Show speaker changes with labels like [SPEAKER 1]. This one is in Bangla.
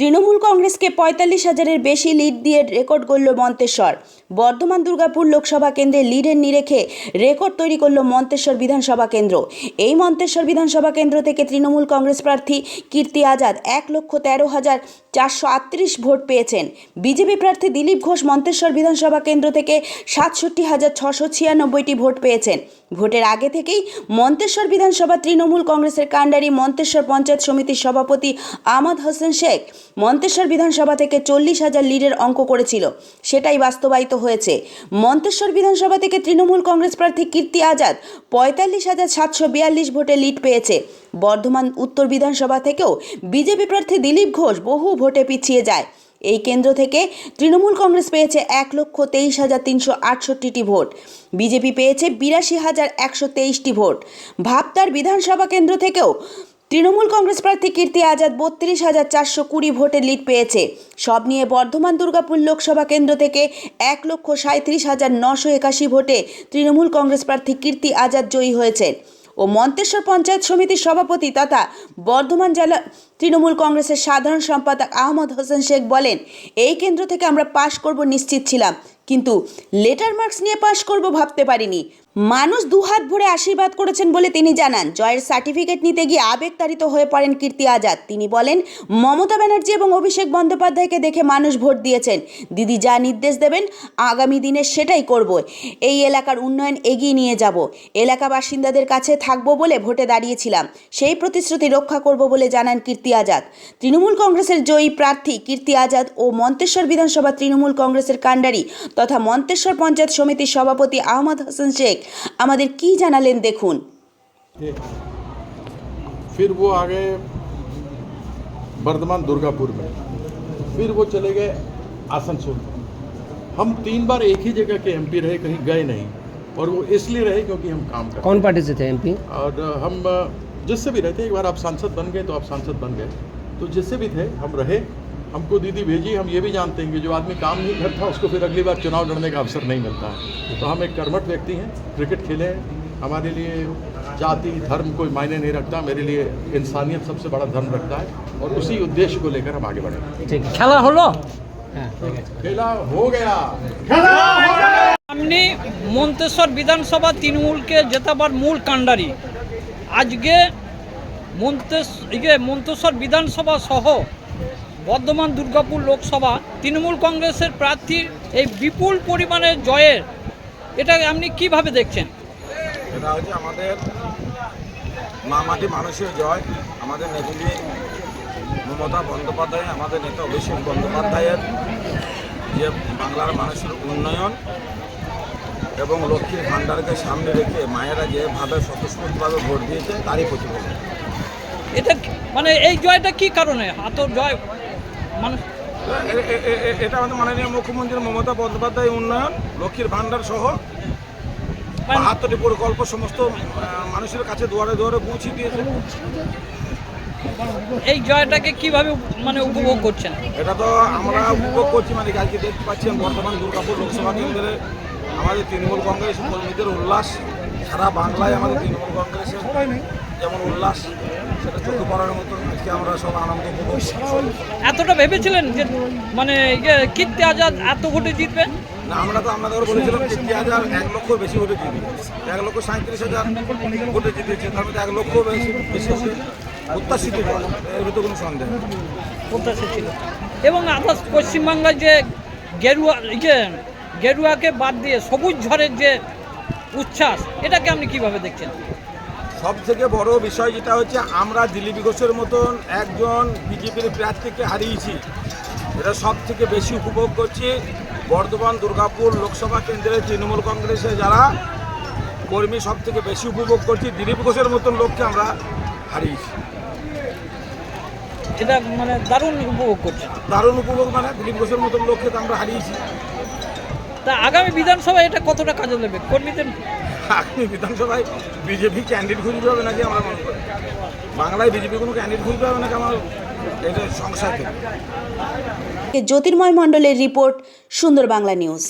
[SPEAKER 1] তৃণমূল কংগ্রেসকে পঁয়তাল্লিশ হাজারের বেশি লিড দিয়ে রেকর্ড গড়ল মন্তেশ্বর। বর্ধমান দুর্গাপুর লোকসভা কেন্দ্রে লিডের নিরেখে রেকর্ড তৈরি করল মন্তেশ্বর বিধানসভা কেন্দ্র। এই মন্তেশ্বর বিধানসভা কেন্দ্র থেকে তৃণমূল কংগ্রেস প্রার্থী কীর্তি আজাদ এক লক্ষ তেরো হাজার চারশো আটত্রিশ ভোট পেয়েছেন। বিজেপি প্রার্থী দিলীপ ঘোষ মন্তেশ্বর বিধানসভা কেন্দ্র থেকে সাতষট্টি হাজার ছশো ছিয়ানব্বইটি ভোট পেয়েছেন। ভোটের আগে থেকেই মন্তেশ্বর বিধানসভা তৃণমূল কংগ্রেসের কাণ্ডারি মন্তেশ্বর পঞ্চায়েত সমিতির সভাপতি আহমদ হোসেন শেখ মন্তেশ্বর বিধানসভা থেকে চল্লিশ হাজার লিডের অঙ্ক করেছিল। সেটাই বাস্তবায়িত হয়েছে। মন্তেশ্বর বিধানসভা থেকে তৃণমূল কংগ্রেস প্রার্থী কীর্তি আজাদ পঁয়তাল্লিশ হাজার সাতশো বিয়াল্লিশ ভোটে লিড পেয়েছে। বর্ধমান উত্তর বিধানসভা থেকেও বিজেপি প্রার্থী দিলীপ ঘোষ বহু ভোটে পিছিয়ে যায়। এই কেন্দ্র থেকে তৃণমূল কংগ্রেস পেয়েছে এক লক্ষ তেইশ হাজার তিনশো আটষট্টিটি ভোট। বিজেপি পেয়েছে বিরাশি হাজার একশো তেইশটি ভোট। ভাবতার বিধানসভা কেন্দ্র থেকেও তৃণমূল কংগ্রেস প্রার্থী কীর্তি আজাদ বত্রিশ হাজার চারশো কুড়ি ভোটের লিড পেয়েছে। সব নিয়ে বর্ধমান, দুর্গাপুর লোকসভা কেন্দ্র থেকে এক লক্ষ সাঁত্রিশ হাজার নশো একাশি ভোটে তৃণমূল কংগ্রেস প্রার্থী কীর্তি আজাদ জয়ী হয়েছেন ও মন্তেশ্বর পঞ্চায়েত সমিতির সভাপতি তথা বর্ধমান জেলা তৃণমূল কংগ্রেসের সাধারণ সম্পাদক আহমদ হোসেন শেখ বলেন, এই কেন্দ্র থেকে আমরা পাশ করব নিশ্চিত ছিলাম। কিন্তু লেটার মার্কস নিয়ে পাশ করব ভাবতে পারিনি। মানুষ দুহাত ভরে আশীর্বাদ করেছেন বলে তিনি জানান। জয়ের সার্টিফিকেট নিতে গিয়ে আবেগতাড়িত হয়ে পড়েন কীর্তি আজাদ। তিনি বলেন, মমতা ব্যানার্জি এবং অভিষেক বন্দ্যোপাধ্যায়কে দেখে মানুষ ভোট দিয়েছেন। দিদি যা নির্দেশ দেবেন, আগামী দিনে সেটাই করব। এই এলাকার উন্নয়ন এগিয়ে নিয়ে যাব। এলাকা বাসিন্দাদের কাছে থাকব বলে ভোটে দাঁড়িয়েছিলাম। সেই প্রতিশ্রুতি রক্ষা করব বলে জানান কীর্তি আজাদ। তৃণমূল কংগ্রেসের জয়ী প্রার্থী কীর্তি আজাদ ও মন্তেশ্বর বিধানসভা তৃণমূল কংগ্রেসের কাণ্ডারি তথা মন্তেশ্বর পঞ্চায়েত সমিতির সভাপতি আহমদ হোসেন শেখ আমাদের কি জানালেন দেখুন
[SPEAKER 2] थे फिर वो आ गए बर्धमान दुर्गापुर में फिर वो चले गए आसनसोल हम तीन बार एक ही जगह के एमपी रहे कहीं गए नहीं और वो इसलिए रहे क्योंकि हम काम करते
[SPEAKER 3] कौन पार्टी से थे एमपी
[SPEAKER 2] और हम जिससे भी रहते एक बार आप सांसद बन गए तो आप सांसद बन गए तो जिससे भी थे हम रहे हमको दीदी भेजी हम ये भी जानते हैं कि जो आदमी काम नहीं करता उसको फिर अगली बार चुनाव लड़ने का अवसर नहीं मिलता है तो हम एक कर्मठ व्यक्ति हैं क्रिकेट खेले हैं हमारे लिए जाति धर्म कोई मायने नहीं रखता मेरे लिए इंसानियत सबसे बड़ा धर्म रखता है और उसी उद्देश्य को लेकर हम आगे बढ़े
[SPEAKER 3] ঠিক
[SPEAKER 4] খেলা হলো
[SPEAKER 3] হ্যাঁ ঠিক আছে
[SPEAKER 2] खेला हो गया
[SPEAKER 4] আপনি মন্তেশ্বর বিধানসভা তৃণমূলকে জেতাবার মূল কাণ্ডারি আজকে মন্তেশ ইয়ে মন্তেশ্বর বিধানসভা সহ বর্ধমান দুর্গাপুর লোকসভা তৃণমূল কংগ্রেসের প্রার্থীর এই বিপুল পরিমাণের জয়ের এটা আপনি কীভাবে দেখছেন?
[SPEAKER 5] এটা হচ্ছে আমাদের মা মাটি মানুষের জয়। আমাদের নেত্রী মমতা বন্দ্যোপাধ্যায় আমাদের নেতা অভিষেক বন্দ্যোপাধ্যায়ের যে বাংলার মানুষের উন্নয়ন এবং লক্ষ্মীর ভাণ্ডারকে সামনে রেখে মায়েরা যেভাবে স্বতঃস্ফূর্তভাবে ভোট দিয়েছে তারই প্রতিফলন।
[SPEAKER 4] এটা মানে এই জয়টা কি কারণে? এত জয় মানুষ
[SPEAKER 5] এটা আমাদের মাননীয় মুখ্যমন্ত্রী মমতা বন্দ্যোপাধ্যায় উন্নয়ন লক্ষ্মীর ভাণ্ডার সহ বাহাত্তরটি প্রকল্প সমস্ত মানুষের কাছে দুয়ারে দুয়ারে পৌঁছে দিয়েছে।
[SPEAKER 4] এই জয়টাকে কীভাবে মানে উপভোগ করছেন?
[SPEAKER 5] এটা তো আমরা উপভোগ করছি মানে আজকে দেখতে পাচ্ছেন বর্তমান দুর্গাপুর লোকসভা কেন্দ্রে আমাদের তৃণমূল কংগ্রেস কর্মীদের উল্লাস। সারা বাংলায় আমাদের তৃণমূল কংগ্রেসের যেমন উল্লাস সেটা চোখে পড়ার মতো। আজকে আমরা সব আনন্দ
[SPEAKER 4] এতটা ভেবেছিলেন যে মানে ইয়ে কীর্তি আজাদ এত ভোটে জিতবে?
[SPEAKER 5] না আমরা তো আপনাদের বলেছিলাম তিন হাজার এক লক্ষ বেশি ভোটে জিতবে। এক লক্ষ সাঁত্রিশ হাজার ভোটে জিতেছে তার মধ্যে এক লক্ষ বেশি বেশি প্রত্যাশিত। এর ভিতরে কোনো সন্দেহ নেই।
[SPEAKER 4] প্রত্যাশা ছিল এবং আদার্স পশ্চিমবাংলার যে গেরুয়া যে গেরুয়াকে বাদ দিয়ে সবুজ ঝড়ের যে উচ্ছ্বাস এটাকে আপনি কীভাবে দেখছেন?
[SPEAKER 5] সব থেকে বড় বিষয় যেটা হচ্ছে আমরা দিলীপ ঘোষের মতন একজন বিজেপির প্রার্থীকে হারিয়েছি। এটা সব থেকে বেশি উপভোগ করছি। বর্ধমান দুর্গাপুর লোকসভা কেন্দ্রের তৃণমূল কংগ্রেসে যারা কর্মী সব থেকে বেশি উপভোগ করছি দিলীপ ঘোষের মতন লোককে আমরা হারিয়েছি।
[SPEAKER 4] এটা মানে দারুণ উপভোগ করছেন।
[SPEAKER 5] দারুণ উপভোগ মানে দিলীপ ঘোষের মতন লোককে তো আমরা হারিয়েছি।
[SPEAKER 4] তা আগামী বিধানসভায় এটা কতটা কাজে দেবে? কর্মীদের
[SPEAKER 5] আগামী বিধানসভায় বিজেপি ক্যান্ডিডেট খুঁজতে হবে নাকি আমরা মনে করি বাংলায় বিজেপি কোনো ক্যান্ডিডেট খুঁজতে হবে নাকি আমার এটা সংসার থেকে।
[SPEAKER 1] জ্যোতির্ময় মণ্ডলের রিপোর্ট সুন্দর বাংলা নিউজ।